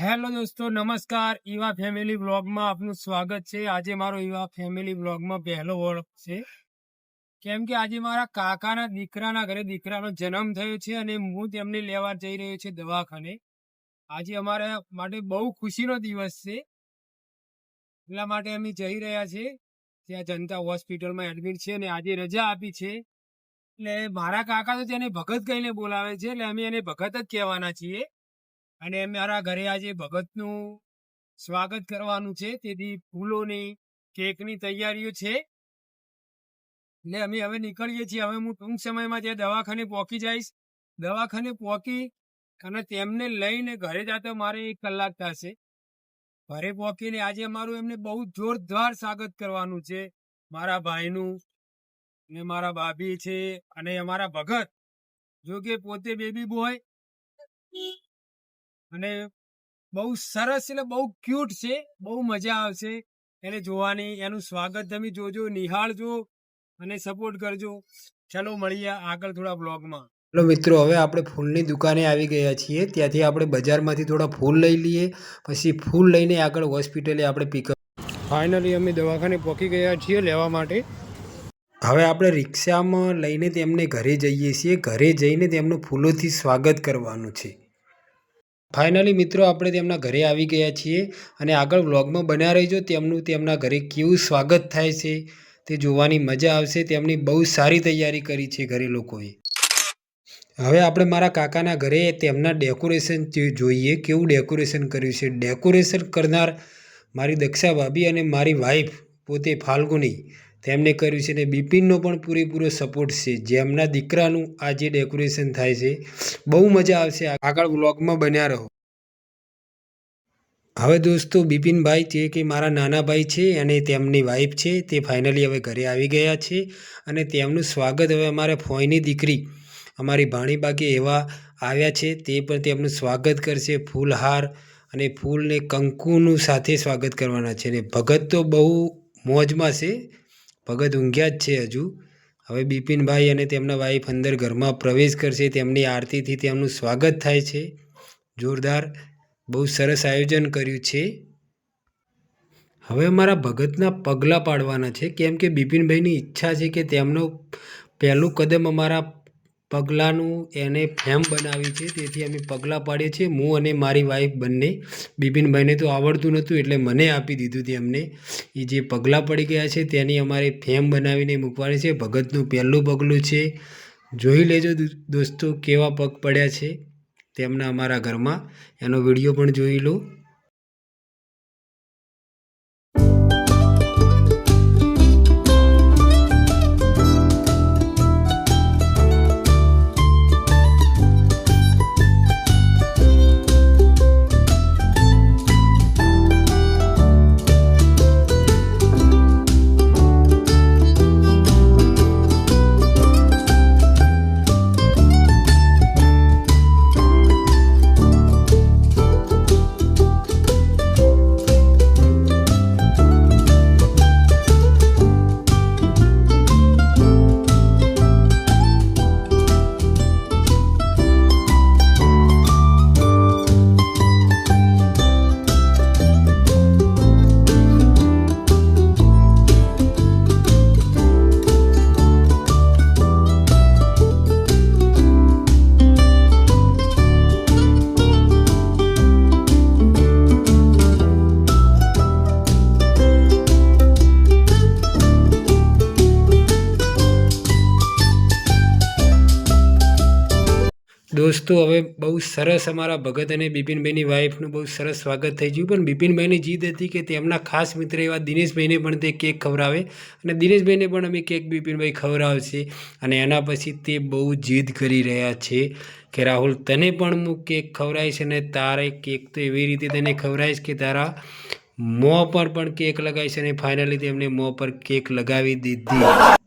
Hello દોસ્તો, નમસ્કાર. Eva family વ્લોગમાં આપનું સ્વાગત છે. આજે મારો ઈવા ફેમિલી વ્લોગમાં પહેલો વર્ક છે. કેમ કે આજે મારા કાકાના દીકરાના ઘરે દીકરાનો જન્મ થયો છે અને હું તેમને લેવા જઈ રહ્યો છું દવાખાને. આજે અમારા માટે બહુ ખુશીનો દિવસ છે. એટલા માટે અમે જઈ રહ્યા છીએ. ત્યાં જનતા હોસ્પિટલમાં એડમિટ છે અને આજે રજા આપી છે. એટલે મારા કાકા તો તેને ભગત કહીને બોલાવે છે. એટલે અમે એને ભગત જ કહેવાના છીએ. અને મારા ઘરે આજે ભગતનું સ્વાગત કરવાનું છે. તેથી ફૂલોની, કેકની તૈયારીઓ છે. એટલે અમે હવે નીકળીએ છીએ. હવે હું ટૂંક સમયમાં ત્યાં દવાખાને પહોંચી જઈશ. દવાખાને પહોંચી અને તેમને લઈને ઘરે જતા મારે એક કલાક થશે. ઘરે પહોંચીને આજે અમારું એમને બહુ જોરદાર સ્વાગત કરવાનું છે. મારા ભાઈનું ને મારા ભાભી છે અને અમારા ભગત. જો કે પોતે બેબી બોય અને બહુ સરસ એટલે બહુ ક્યુટ છે, બહુ મજા આવશે. એને જોવાની, એનું સ્વાગત તમે જોજો, નિહાળજો અને સપોર્ટ કરજો. ચલો મળીએ આગળ થોડા બ્લોગમાં હેલો મિત્રો, હવે આપણે ફૂલની દુકાને આવી ગયા છીએ. ત્યાંથી આપણે બજારમાંથી થોડા ફૂલ લઈ લઈએ. પછી ફૂલ લઈને આગળ હોસ્પિટલે આપણે પિકઅપ ફાઇનલી અમે દવાખાને પહોંચી ગયા છીએ લેવા માટે. હવે આપણે રિક્ષામાં લઈને તેમને ઘરે જઈએ છીએ. ઘરે જઈને તેમનું ફૂલોથી સ્વાગત કરવાનું છે. ફાઇનલી મિત્રો, આપણે તેમના ઘરે આવી ગયા છીએ અને આગળ વ્લોગમાં બન્યા રહીજો. તેમનું તેમના ઘરે કેવું સ્વાગત થાય છે તે જોવાની મજા આવશે. તેમની બહુ સારી તૈયારી કરી છે ઘરે લોકોએ. હવે આપણે મારા કાકાના ઘરે તેમના ડેકોરેશન જોઈએ, કેવું ડેકોરેશન કર્યું છે? ડેકોરેશન કરનાર મારી દક્ષા ભાભી અને મારી વાઈફ પોતે ફાલ્ગુની. તેમને કર્યું છે ને બિપિનનો પણ પૂરેપૂરો સપોર્ટ છે. જેમના દીકરાનું આ જે ડેકોરેશન થાય છે. બહુ મજા આવશે. આગળ વ્લોગમાં બન્યા રહો. હવે દોસ્તો, બિપિનભાઈ જે કે મારા નાના ભાઈ છે અને તેમની વાઈફ છે, તે ફાઇનલી હવે ઘરે આવી ગયા છે અને તેમનું સ્વાગત હવે અમારા ફોઈની દીકરી, અમારી ભાણીબાકી એવા આવ્યા છે. તે પણ તેમનું સ્વાગત કરશે. ફૂલહાર અને ફૂલને કંકુનું સાથે સ્વાગત કરવાના છે. અને ભગત તો બહુ મોજમાં છે. ભગત ઊંઘ્યા જ છે હજુ. હવે બિપિનભાઈ અને તેમના વાઈફ અંદર ઘરમાં પ્રવેશ કરશે, તેમની આરતીથી તેમનું સ્વાગત થાય છે. જોરદાર, બહુ સરસ આયોજન કર્યું છે. હવે અમારા ભગતના પગલાં પાડવાના છે. કેમ કે બિપિનભાઈની ઈચ્છા છે કે તેમનો પહેલું કદમ અમારા પગલાંનું એને ફેમ બનાવી છે. તેથી અમે પગલાં પાડીએ છીએ. હું અને મારી વાઈફ બંને. બિપિનભાઈને તો આવડતું નહોતું એટલે મને આપી દીધું તેમને એ જે પગલાં પડી ગયા છે તેની અમારે ફેમ બનાવીને મૂકવાની છે. ભગતનું પહેલું પગલું છે. જોઈ લેજો દોસ્તો, કેવા પગ પડ્યા છે તેમના અમારા ઘરમાં. એનો વીડિયો પણ જોઈ લો. દોસ્તો, હવે બહુ સરસ અમારા ભગત અને બિપિનભાઈની વાઈફનું બહુ સરસ સ્વાગત થઈ ગયું. પણ બિપિનભાઈની જીદ હતી કે તેમના ખાસ મિત્ર એવા દિનેશભાઈને પણ તે કેક ખવડાવે અને દિનેશભાઈને પણ અમે કેક બિપિનભાઈ ખવડાવશે અને એના પછી તે બહુ જીદ કરી રહ્યા છે કે રાહુલ, તને પણ હું કેક ખવડાવીશ અને તારે કેક તો એવી રીતે તને ખવડાવીશ કે તારા મોં પર પણ કેક લગાવીશ અને ફાઇનલી તેમને મોં પર કેક લગાવી દીધી.